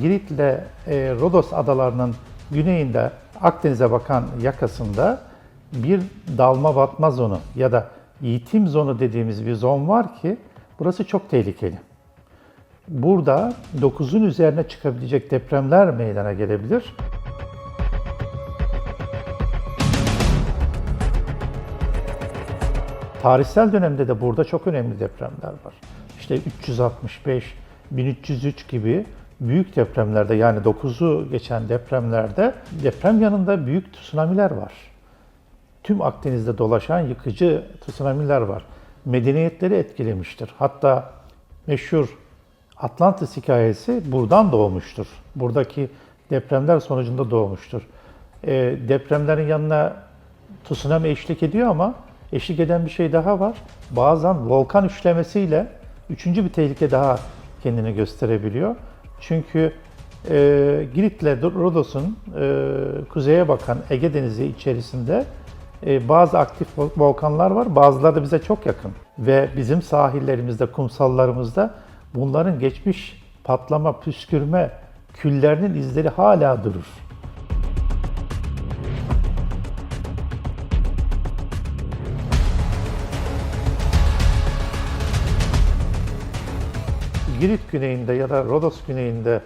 Girit ile e, Rodos adalarının güneyinde Akdeniz'e bakan yakasında bir dalma batma zonu ya da yiğitim zonu dediğimiz bir zon var ki burası çok tehlikeli. Burada 9'un üzerine çıkabilecek depremler meydana gelebilir. Tarihsel dönemde de burada çok önemli depremler var. İşte 365, 1303 gibi büyük depremlerde yani 9'u geçen depremlerde deprem yanında büyük tsunamiler var. Tüm Akdeniz'de dolaşan yıkıcı tsunamiler var. Medeniyetleri etkilemiştir. Hatta meşhur Atlantis hikayesi buradan doğmuştur. Buradaki depremler sonucunda doğmuştur. E, depremlerin yanına tsunami eşlik ediyor ama eşlik eden bir şey daha var. Bazen volkan üçlemesiyle üçüncü bir tehlike daha kendini gösterebiliyor. Çünkü e, Girit ile Rodos'un e, kuzeye bakan Ege Denizi içerisinde e, bazı aktif vol- volkanlar var. Bazıları da bize çok yakın. Ve bizim sahillerimizde, kumsallarımızda bunların geçmiş patlama, püskürme, küllerinin izleri hala durur. Girit güneyinde ya da Rodos güneyinde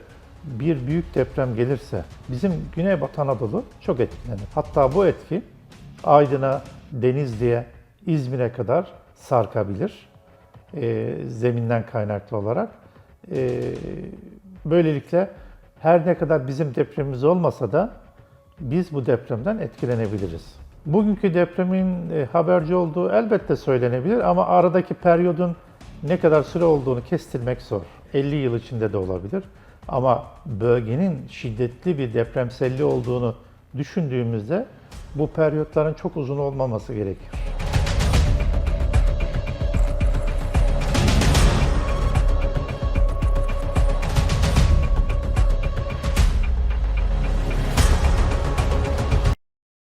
bir büyük deprem gelirse bizim Güneybatı Anadolu çok etkilenir. Hatta bu etki Aydın'a, Denizli'ye, İzmir'e kadar sarkabilir e, zeminden kaynaklı olarak. E, böylelikle her ne kadar bizim depremimiz olmasa da biz bu depremden etkilenebiliriz. Bugünkü depremin e, haberci olduğu elbette söylenebilir ama aradaki periyodun ne kadar süre olduğunu kestirmek zor. 50 yıl içinde de olabilir. Ama bölgenin şiddetli bir depremselliği olduğunu düşündüğümüzde bu periyotların çok uzun olmaması gerekir.